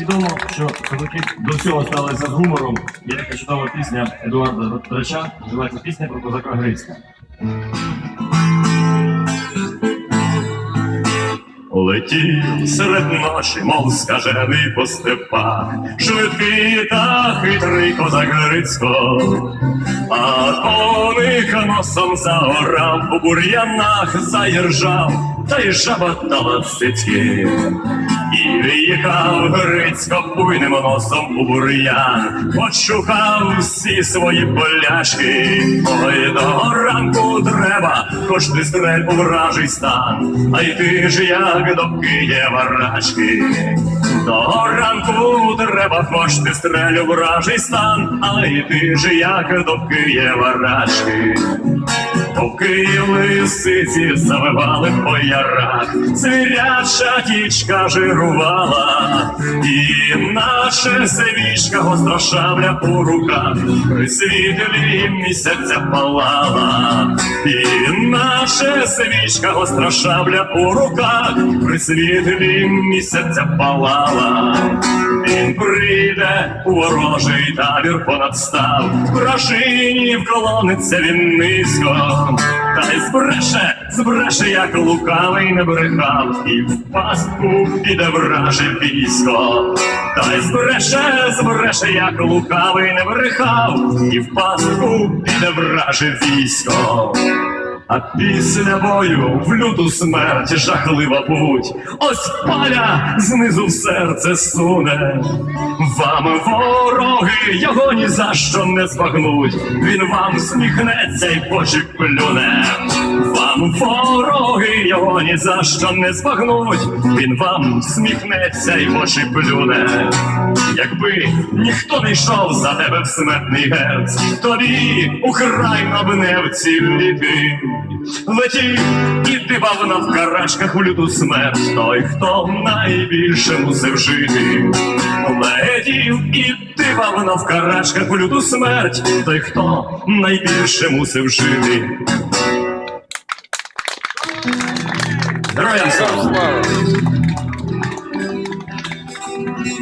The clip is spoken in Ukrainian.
Відомо, що козаки до всього ставилися з гумором. Є така чудова пісня Едуарда Драча, називається пісня про козака Грицька. Летів серед ночі, мов скажений по степах, швидкий та хитрий козак Грицько, а коник носом заорав, у бур'янах заіржав, та й жаботала цицьки. І виїхав Грицько буйним носом у бур'ян, почухав всі свої поляшки, ой до ранку треба, хоч ти стрель у вражий стан, а й ти ж як до Києва рачки. До ранку треба, кошти, стрелю вражий стан, але й ти ж як до Києва рачки. Києві лисиці завивали по ярах, звіряча тічка жирувала, і наче свічка гостра шабля у руках, при світлі місяця палала, і наче свічка гостра шабля у руках, при світлі місяця палала. Він прийде у ворожий табір понад став, вражині вклониться він низько, та й збреше, збреше, як лукавий не брехав, і в пастку піде враже військо, та й збреше, збреше, як лукавий не брехав, і в пастку піде враже військо. А після бою в люту смерть жахлива путь, ось паля знизу в серце суне. Вам вороги його ні за що не збагнуть, він вам сміхнеться й плюне. Вам вороги його ні за що не збагнуть, він вам сміхнеться й в очі плюне. Якби ніхто не йшов за тебе в смертний герц, тобі Україна б не вціліти. Летів і дивав на в карачках у люту смерть, той, хто найбільше мусив жити. Летів і дивав на в карачках у люту смерть, той, хто найбільше мусив жити. Lorenzo.